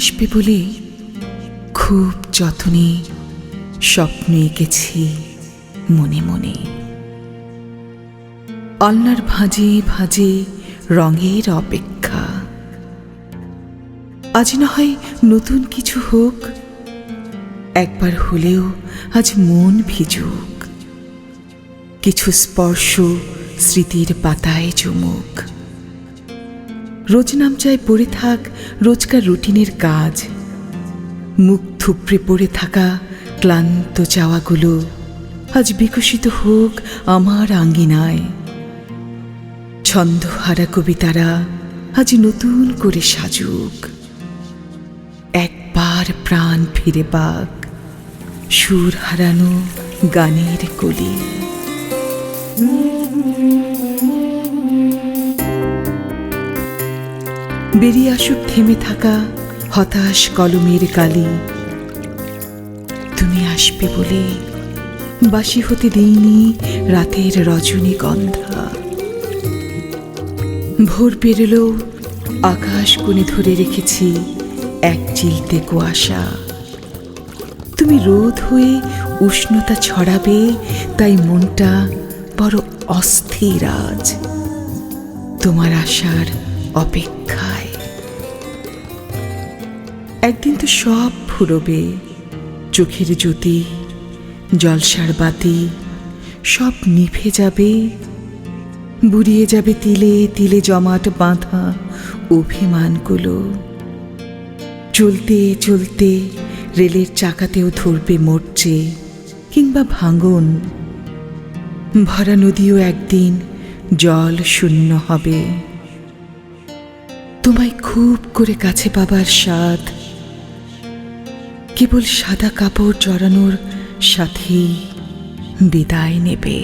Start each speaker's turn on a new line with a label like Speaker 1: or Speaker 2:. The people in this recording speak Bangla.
Speaker 1: আসবে বলে খুব যত্নে স্বপ্ন এঁকেছি মনে মনে। আলনার ভাঁজে ভাঁজে রঙের অপেক্ষা। আজ না হয় নতুন কিছু হোক, একবার হলেও আজ মন ভিজুক। কিছু স্পর্শ স্মৃতির পাতায় চুমুক। রোজ নামচায় পড়ে থাক রোজকার রুটিনের কাজ। মুখ থুপড়ে পড়ে থাকা ক্লান্ত চাওয়াগুলো আজ বিকশিত হোক আমার আঙ্গিনায়। ছন্দহারা কবিতারা আজ নতুন করে সাজুক। একবার প্রাণ ফিরে পাক সুর হারানো গানের কলি। বেরিয়ে আসুক থেমে থাকা হতাশ কলমের কালি তুমি আসবে বলে বাসি হতে দেইনি রাতের রজনীগন্ধা ভোর পেরোলো, আকাশ কোণে ধরে রেখেছি এক চিলতে কুয়াশা। তুমি রোদ হয়ে উষ্ণতা ছড়াবে, তাই মনটা বড় অস্থির আজ। তোমার আশার অপেক্ষায়। একদিন তো সব ফুরবে। চোখের জ্যোতি, জলসার বাতি, সব নিভে যাবে। বুড়িয়ে যাবে তিলে তিলে জমাট বাঁধা অভিমানগুলো। চলতে চলতে রেলের চাকাতেও ধরবে মরচে কিংবা ভাঙন। ভরা নদীও একদিন জল শূন্য হবে। তোমায় খুব করে কাছে পাবার স্বাদ কেবল সাদা কাপড় জড়ানোর সাথেই বিদায় নেবে।